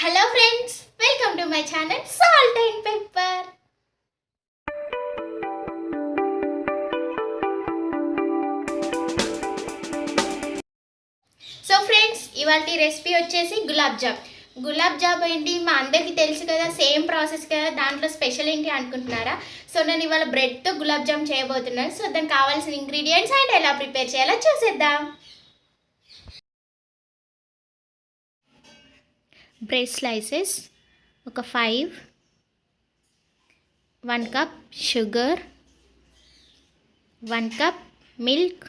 Hello friends welcome to my channel salt and pepper so friends ఇవాళ recipe వచ్చేసి gulab jam. Gulab jam ఏంటి? మా అందరికీ తెలుసు కదా సేమ్ ప్రాసెస్ కదా. దాంట్లో స్పెషల్ ఏంటి అనుకుంటున్నారా? సో నేను ఇవాళ బ్రెడ్తో గులాబ్ జామ్ చేయబోతున్నాను. సో దానికి కావాల్సిన ఇంగ్రీడియంట్స్ అండ్ ఎలా ప్రిపేర్ చేయాలో చూసేద్దాం. బ్రెడ్ స్లైసెస్ ఒక five one cup sugar one cup milk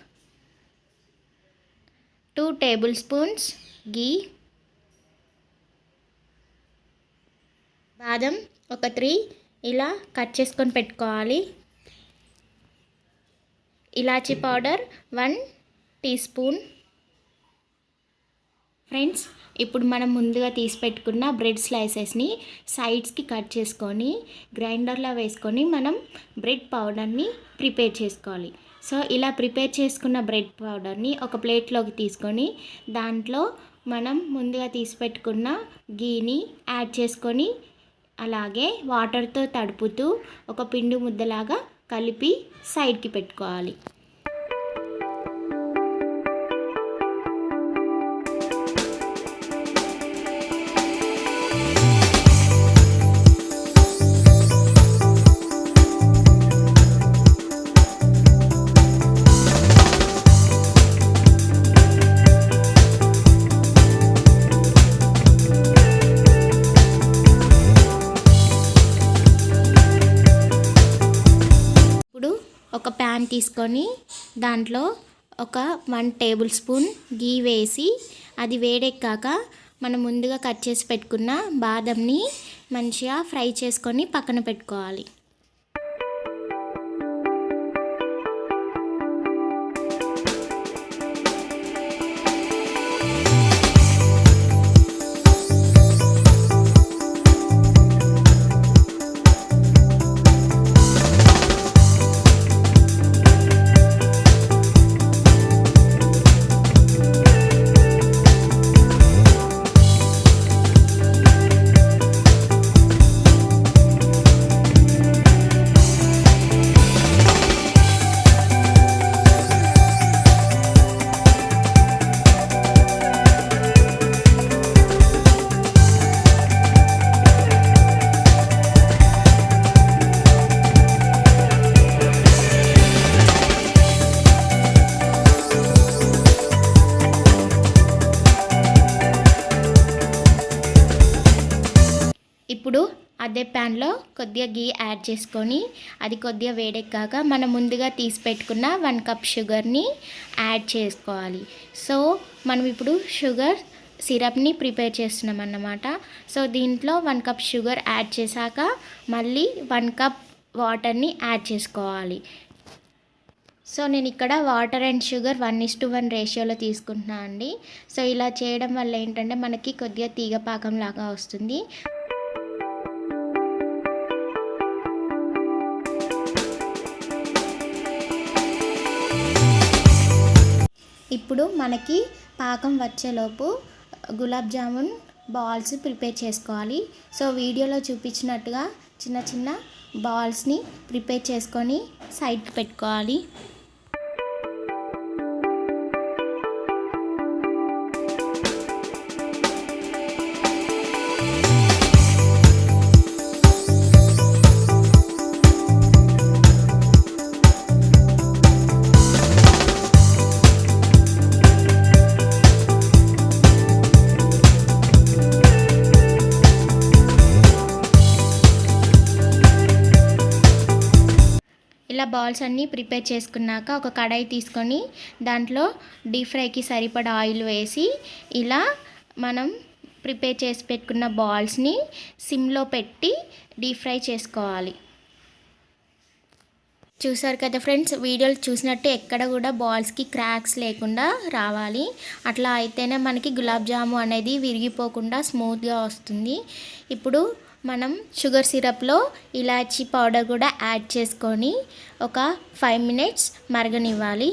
two tablespoons ghee బాదం ఒక త్రీ ఇలా కట్ చేసుకొని పెట్టుకోవాలి. ఇలాచీ powder one teaspoon friends ఇప్పుడు మనం ముందుగా తీసి పెట్టుకున్న బ్రెడ్ స్లైసెస్ని సైడ్స్కి కట్ చేసుకొని గ్రైండర్లో వేసుకొని మనం బ్రెడ్ పౌడర్ని ప్రిపేర్ చేసుకోవాలి. సో ఇలా ప్రిపేర్ చేసుకున్న బ్రెడ్ పౌడర్ని ఒక ప్లేట్లోకి తీసుకొని దాంట్లో మనం ముందుగా తీసి పెట్టుకున్న గీని యాడ్ చేసుకొని అలాగే వాటర్తో తడుపుతూ ఒక పిండి ముద్దలాగా కలిపి సైడ్కి పెట్టుకోవాలి. ప్యాన్ తీసుకొని దాంట్లో ఒక వన్ టేబుల్ స్పూన్ గీ వేసి అది వేడెక్కాక మనం ముందుగా కట్ చేసి పెట్టుకున్న బాదంని మంచిగా ఫ్రై చేసుకొని పక్కన పెట్టుకోవాలి. అదే ప్యాన్లో కొద్దిగా గీ యాడ్ చేసుకొని అది కొద్దిగా వేడెక్కాక మనం ముందుగా తీసి పెట్టుకున్న వన్ కప్ షుగర్ని యాడ్ చేసుకోవాలి. సో మనం ఇప్పుడు షుగర్ సిరప్ని ప్రిపేర్ చేస్తున్నాం అన్నమాట. సో దీంట్లో వన్ కప్ షుగర్ యాడ్ చేశాక మళ్ళీ వన్ కప్ వాటర్ని యాడ్ చేసుకోవాలి. సో నేను ఇక్కడ water and sugar one is to one రేషియోలో తీసుకుంటున్నాను అండి. సో ఇలా చేయడం వల్ల ఏంటంటే మనకి కొద్దిగా తీగపాకం లాగా వస్తుంది. ఇప్పుడు మనకి పాకం వచ్చేలోపు గులాబ్ జామున్ బాల్స్ ప్రిపేర్ చేసుకోవాలి. సో వీడియోలో చూపించినట్టుగా చిన్న చిన్న బాల్స్ని ప్రిపేర్ చేసుకొని సైడ్కి పెట్టుకోవాలి. ఇలా బాల్స్ అన్నీ ప్రిపేర్ చేసుకున్నాక ఒక కడాయి తీసుకొని దాంట్లో డీప్ ఫ్రైకి సరిపడా ఆయిల్ వేసి ఇలా మనం ప్రిపేర్ చేసి పెట్టుకున్న బాల్స్ని సిమ్లో పెట్టి డీప్ ఫ్రై చేసుకోవాలి. చూసారు కదా ఫ్రెండ్స్ వీడియోలు చూసినట్టు ఎక్కడ కూడా బాల్స్కి క్రాక్స్ లేకుండా రావాలి. అట్లా అయితేనే మనకి గులాబ్ జాము అనేది విరిగిపోకుండా స్మూత్గా వస్తుంది. ఇప్పుడు మనం షుగర్ సిరప్లో ఇలాచీ పౌడర్ కూడా యాడ్ చేసుకొని ఒక ఫైవ్ మినిట్స్ మరగనివ్వాలి.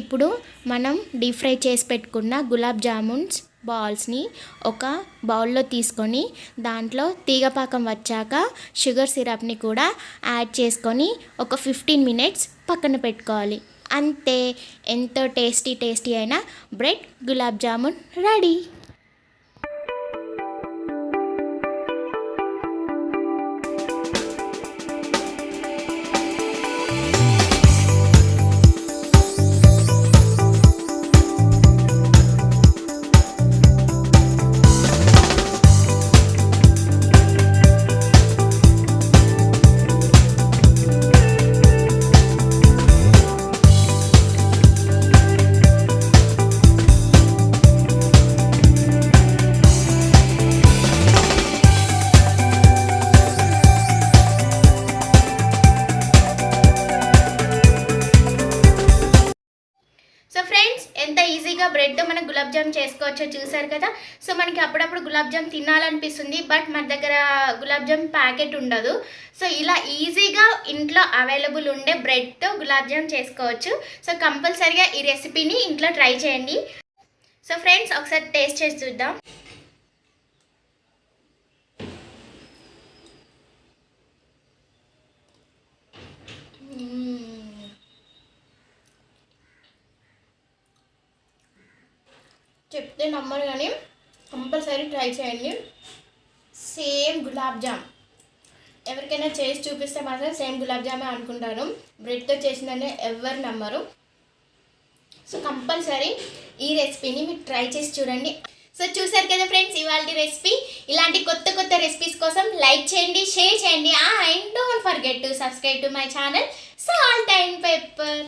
ఇప్పుడు మనం డీప్ ఫ్రై చేసి పెట్టుకున్న గులాబ్ జామున్స్ బాల్స్ని ఒక బౌల్లో తీసుకొని దాంట్లో తీగపాకం వచ్చాక షుగర్ సిరప్ని కూడా యాడ్ చేసుకొని ఒక ఫిఫ్టీన్ మినిట్స్ పక్కన పెట్టుకోవాలి. అంతే ఎంతో టేస్టీ టేస్టీ అయిన bread gulab jamun ready. So friends ఎంత ఈజీగా బ్రెడ్ మనం గులాబ్ జామ్ చేసుకోవచ్చో చూసారు కదా? సో మనకి అప్పుడప్పుడు గులాబ్ జామ్ తినాలనిపిస్తుంది బట్ మన దగ్గర గులాబ్ జామ్ ప్యాకెట్ ఉండదు. సో ఇలా ఈజీగా ఇంట్లో అవైలబుల్ ఉండే బ్రెడ్తో గులాబ్ జామ్ చేసుకోవచ్చు. సో కంపల్సరిగా ఈ రెసిపీని ఇంట్లో ట్రై చేయండి. సో ఫ్రెండ్స్ ఒకసారి టేస్ట్ చేసి చూద్దాం. చెప్తే నమ్మరు కానీ కంపల్సరీ ట్రై చేయండి. సేమ్ గులాబ్ జామ్. ఎవరికైనా చేసి చూపిస్తే మాత్రం సేమ్ గులాబ్ జామే అనుకుంటాను. బ్రెడ్తో చేసిందని ఎవరు నమ్మరు. సో కంపల్సరీ ఈ రెసిపీని మీరు ట్రై చేసి చూడండి. సో చూసారు కదా ఫ్రెండ్స్ ఇవాళ రెసిపీ. ఇలాంటి కొత్త కొత్త రెసిపీస్ కోసం లైక్ చేయండి షేర్ చేయండి. And don't forget to subscribe to my channel. Salt and pepper.